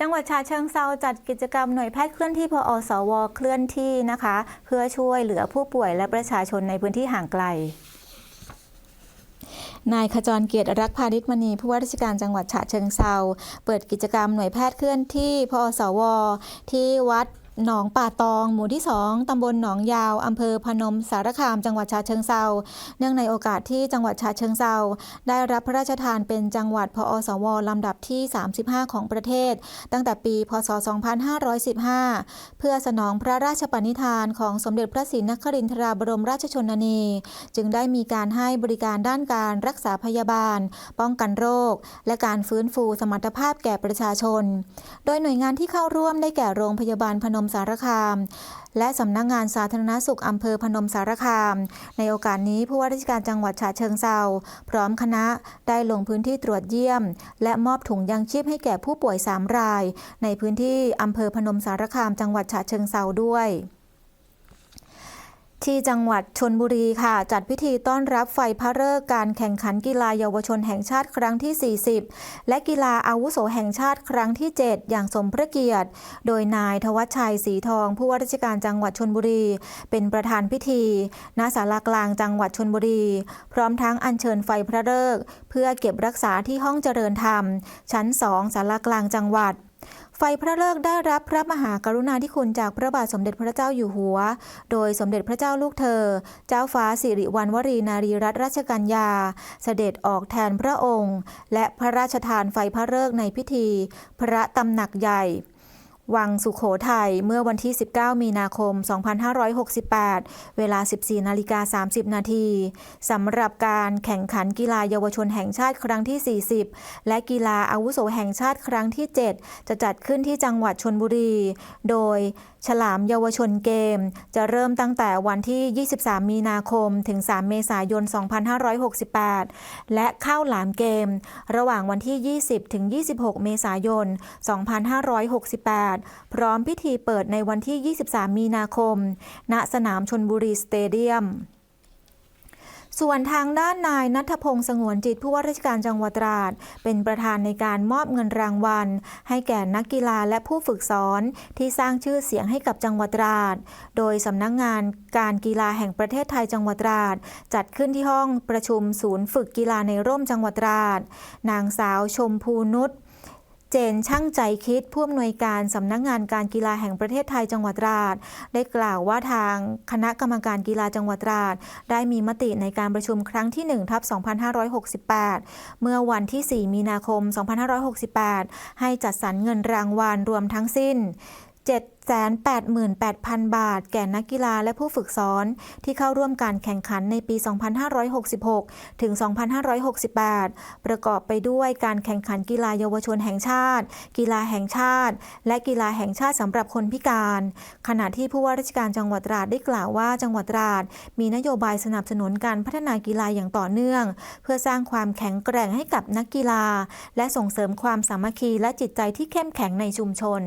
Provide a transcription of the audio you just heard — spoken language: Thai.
จังหวัดชาเชิงเซาจัดกิจกรรมหน่วยแพทย์เคลื่อนที่พออสว เคลื่อนที่นะคะ เพื่อช่วยเหลือผู้ป่วยและประชาชนในพื้นที่ห่างไกลนายขจรเกียรติรักพาณิชมณีผู้ว่าราชการจังหวัดฉะเชิงเซาเปิดกิจกรรมหน่วยแพทย์เคลื่อนที่พอสว ที่วัด หนองป่าตอง หมู่ที่ 2 ตำบลหนองยาว อำเภอพนมสารคาม จังหวัดฉะเชิงเซา เนื่องในโอกาสที่จังหวัดฉะเชิงเซา ได้รับพระราชทานเป็นจังหวัด พอสว ลำดับที่ 35 ของประเทศ ตั้งแต่ปี พศ 2515 เพื่อสนองพระราชปณิธานของสมเด็จพระศรีนครินทราบรมราชชนนี จึงได้มีการให้บริการด้านการรักษาพยาบาล ป้องกันโรค และการฟื้นฟูสมรรถภาพแก่ประชาชน โดยหน่วยงานที่เข้าร่วมได้แก่โรงพยาบาลพนมสารคาม และสำนักงงานสาธารณสุขอำเภอพนมสารคาม ในโอกาสนี้ผู้ว่าราชการจังหวัดฉะเชิงเซาพร้อมคณะได้ลงพื้นที่ตรวจเยี่ยม และมอบถุงยังชีพให้แก่ผู้ป่วย 3 ราย ในพื้นที่อำเภอพนมสารคามจังหวัดฉะเชิงเซาด้วย ที่จังหวัดชนบุรีค่ะ จัดพิธีต้อนรับไฟพระฤกษ์การแข่งขันกีฬาเยาวชนแห่งชาติครั้งที่ 40 และกีฬาอาวุโสแห่งชาติครั้งที่ 7 อย่างสมพระเกียรติ โดยนายทวัชชัยศรีทอง ผู้ว่าราชการจังหวัดชนบุรี เป็นประธานพิธี ณศาลากลางจังหวัดชนบุรี พร้อมทั้งอัญเชิญไฟพระฤกษ์เพื่อเก็บรักษาที่ห้องเจริญธรรม ชั้น 2ศาลากลางจังหวัด ไฟพระเลิกได้รับพระมหากรุณาธิคุณจากพระบาทสมเด็จพระเจ้าอยู่หัว โดยสมเด็จพระเจ้าลูกเธอ เจ้าฟ้าสิริวัณวรีนารีรัตนราชกัญญา เสด็จออกแทนพระองค์ และพระราชทานไฟพระเลิกในพิธี พระตำหนักใหญ่ วังสุขโขทัยเมื่อวันที่ 19 มีนาคม 2568 เวลา 14 นาฬิกา 30 นาทีสำหรับการแข่งขันกีฬาเยาวชนแห่งชาติครั้งที่ 40 และกีฬาอาวุโสแห่งชาติครั้งที่ 7 จะจัดขึ้นที่จังหวัดชนบุรี โดยฉลามเยาวชนเกม จะเริ่มตั้งแต่วันที่ 23 มีนาคม ถึง 3 เมษายน 2568 และข้าวหลามเกม ระหว่างวันที่ 20 ถึง 26 เมษายน 2568พร้อมพิธีเปิดในวันที่ 23 มีนาคม ณ สนามชนบุรีสเตเดียมส่วนทางด้านนายนัทพงศ์สงวนจิตผู้ว่าราชการจังหวัดตราด เป็นประธานในการมอบเงินรางวัล ให้แก่นักกีฬาและผู้ฝึกสอนที่สร้างชื่อเสียงให้กับจังหวัดตราด โดยสำนักงงานการกีฬาแห่งประเทศไทยจังหวัดตราด จัดขึ้นที่ห้องประชุมศูนย์ฝึกกีฬาในร่มจังหวัดตราด นางสาวชมพูนุช เจนช่างใจคิดผู้อำนวยการสำนักงงานการกีฬาแห่งประเทศไทยจังหวัดตราด ได้กล่าวว่าทางคณะกรรมการกีฬาจังหวัดตราด ได้มีมติในการประชุมครั้งที่ 1 ทับ 2568 เมื่อวันที่ 4 มีนาคม 2568 ให้จัดสรรเงินรางวัลรวมทั้งสิ้น 7 788,000 บาท แก่นักกีฬาและผู้ฝึกสอน ที่เข้าร่วมการแข่งขันในปี 2566 ถึง 2568 ประกอบไปด้วยการแข่งขันกีฬาเยาวชนแห่งชาติ กีฬาแห่งชาติ และกีฬาแห่งชาติสำหรับคนพิการ ขณะที่ผู้ว่าราชการจังหวัดตราดได้กล่าวว่าจังหวัดตราด มีนโยบายสนับสนุนการพัฒนากีฬาอย่างต่อเนื่อง เพื่อสร้างความแข็งแกร่งให้กับนักกีฬา และส่งเสริมความสามัคคีและจิตใจที่เข้มแข็งในชุมชน